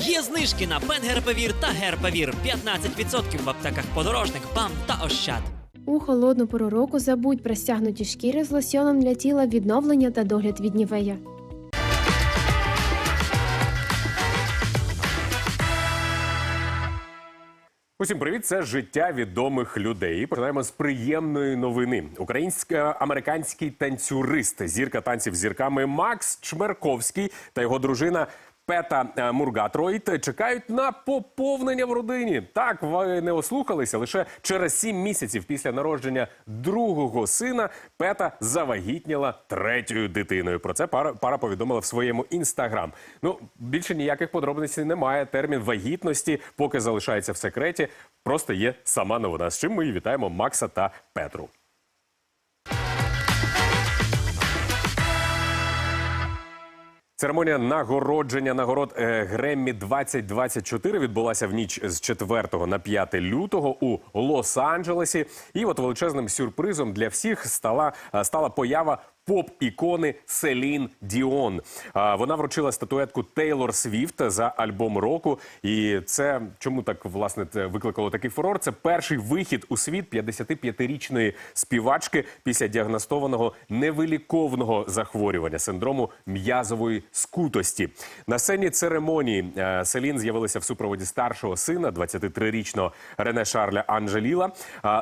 Є знижки на Пенгерпевір та Герпевір 15% в аптеках подорожник, БАМ та Ощад. У холодну пору року забудь про стягнуті шкіри з лосьоном для тіла відновлення та догляд від нівея. Усім привіт, це життя відомих людей. Починаємо з приємної новини. Українсько-американський танцюрист, зірка танців з зірками Макс Чмерковський та його дружина. Пета е, Мургатройт чекають на поповнення в родині. Так, ви не ослухалися. Лише через сім місяців після народження другого сина Пета завагітніла третьою дитиною. Про це пара, пара повідомила в своєму інстаграм. Ну більше ніяких подробиць немає. Термін вагітності поки залишається в секреті. Просто є сама новина. З чим ми вітаємо Макса та Петру. Церемонія нагородження нагород е, Греммі 2024 відбулася в ніч з 4 на 5 лютого у Лос-Анджелесі. І от величезним сюрпризом для всіх стала, е, стала поява поп-ікони Селін Діон. Вона вручила статуетку Тейлор Свіфт за альбом року. І це чому так власне викликало такий фурор? Це перший вихід у світ 55-річної співачки після діагностованого невиліковного захворювання синдрому м'язової скутості. На сцені церемонії е, Селін з'явилася в супроводі старшого сина, 23-річного Рене Шарля Анджеліла.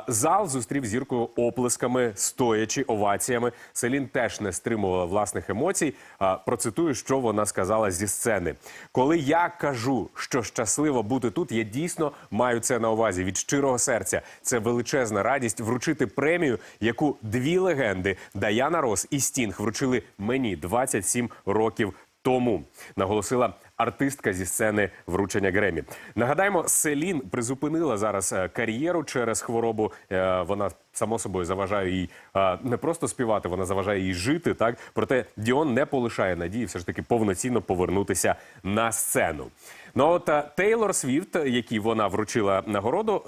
Зал зустрів зіркою оплесками, стоячи оваціями. Селін теж не стримувала власних емоцій. Процитую, що вона сказала зі сцени. Коли я кажу, що щасливо бути тут, я дійсно маю це на увазі від щирого серця. Це величезна радість вручити премію, яку дві легенди Даяна Рос і Стінг вручили мені 27 років тому. Наголосила артистка зі сцени вручення Гремі. Нагадаємо, Селін призупинила зараз е, кар'єру через хворобу. Е, Вона само собою заважає їй е, не просто співати, вона заважає їй жити. Так проте Діон не полишає надії, все ж таки повноцінно повернутися на сцену. Ну от Тейлор Свіфт, якій вона вручила нагороду,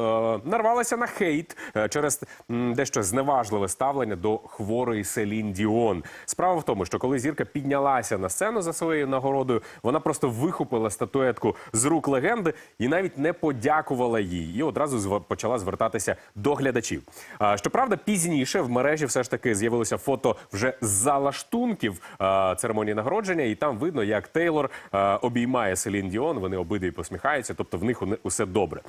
нарвалася на хейт через дещо зневажливе ставлення до хворої Селін Діон. Справа в тому, що коли зірка піднялася на сцену за своєю нагородою, вона просто вихопила статуетку з рук легенди і навіть не подякувала їй. І одразу почала звертатися до глядачів. Щоправда, пізніше в мережі все ж таки з'явилося фото вже з залаштунків церемонії нагородження, і там видно, як Тейлор обіймає Селін Діон. Вони обидві посміхаються, тобто в них усе добре.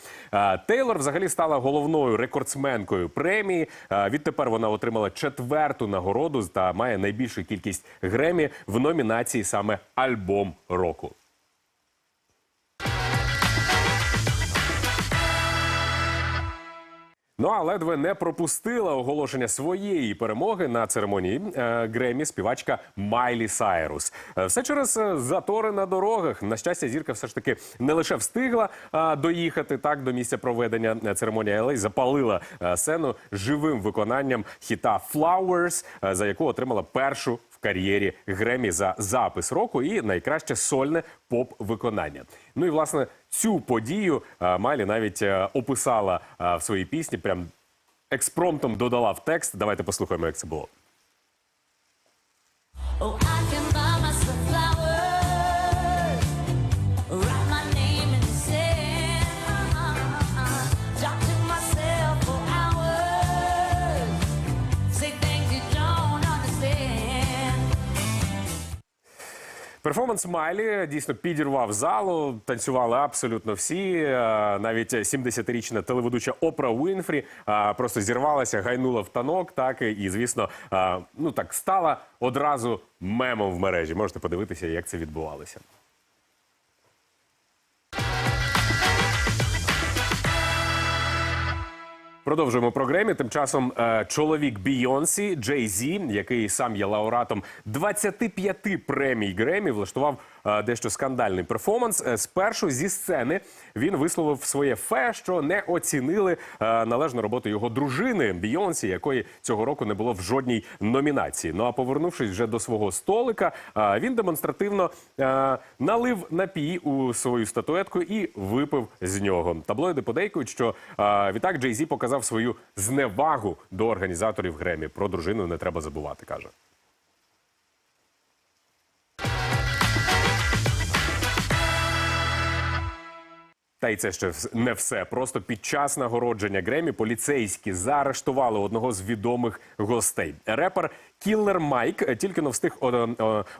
Тейлор взагалі стала головною рекордсменкою премії. Відтепер вона отримала четверту нагороду та має найбільшу кількість Гремі в номінації саме Альбом року. Ну а ледве не пропустила оголошення своєї перемоги на церемонії е, Гремі співачка Майлі Сайрус. Е, все через е, затори на дорогах. На щастя, зірка все ж таки не лише встигла е, доїхати так до місця проведення е, церемонії, але й запалила е, сцену живим виконанням хіта Flowers, е, за яку отримала першу кар'єрі Гремі за запис року і найкраще сольне поп-виконання. Ну і власне цю подію е, Майлі навіть е, описала е, в своїй пісні. Прям експромтом додала в текст. Давайте послухаємо, як це було. Перформанс Майлі дійсно підірвав залу. Танцювали абсолютно всі. Е, Навіть 70-річна телеведуча Опра Уінфрі е, просто зірвалася, гайнула в танок. Так і звісно, е, ну так стала одразу мемом в мережі. Можете подивитися, як це відбувалося. Продовжуємо програмі. Тим часом е, чоловік Бійонсі Джей Зі, який сам є лауреатом 25 премій Гремі, влаштував дещо скандальний перформанс. Е, спершу зі сцени він висловив своє фе, що не оцінили е, належну роботу його дружини Бійонсі, якої цього року не було в жодній номінації. Ну а повернувшись вже до свого столика, е, він демонстративно налив напій у свою статуетку і випив з нього. Таблоїди подейкують, що відтак Джей Зі показав свою зневагу до організаторів Гремі. Про дружину не треба забувати, каже. Та й це ще не все. Просто під час нагородження Гремі поліцейські заарештували одного з відомих гостей. Репер Кіллер Майк е, тільки не встиг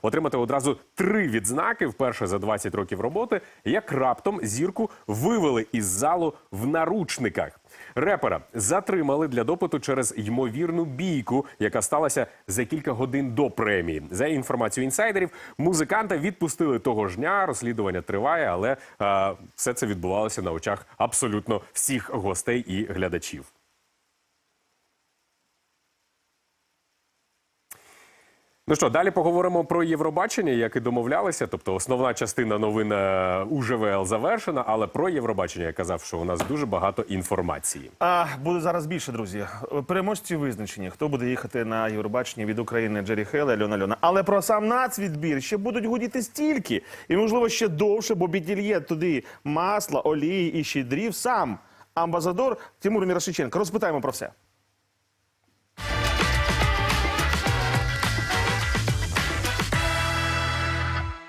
отримати одразу три відзнаки вперше за 20 років роботи. Як раптом зірку вивели із залу в наручниках. Репера затримали для допиту через ймовірну бійку, яка сталася за кілька годин до премії. За інформацією інсайдерів, музиканта відпустили того ж дня. Розслідування триває, але е, все це відбувалося на очах абсолютно всіх гостей і глядачів. Ну що, далі поговоримо про Євробачення, як і домовлялися. Тобто, основна частина новин е, у ЖВЛ завершена, але про Євробачення я казав, що у нас дуже багато інформації. А буде зараз більше, друзі. Переможці визначені. Хто буде їхати на Євробачення від України Джері Хейл і Альона Льона. Але про сам нацвідбір ще будуть гудіти стільки. І можливо ще довше, бо бідільє туди масла, олії і щедрів сам. Амбасадор Тимур Мірошиченко. Розпитаємо про все.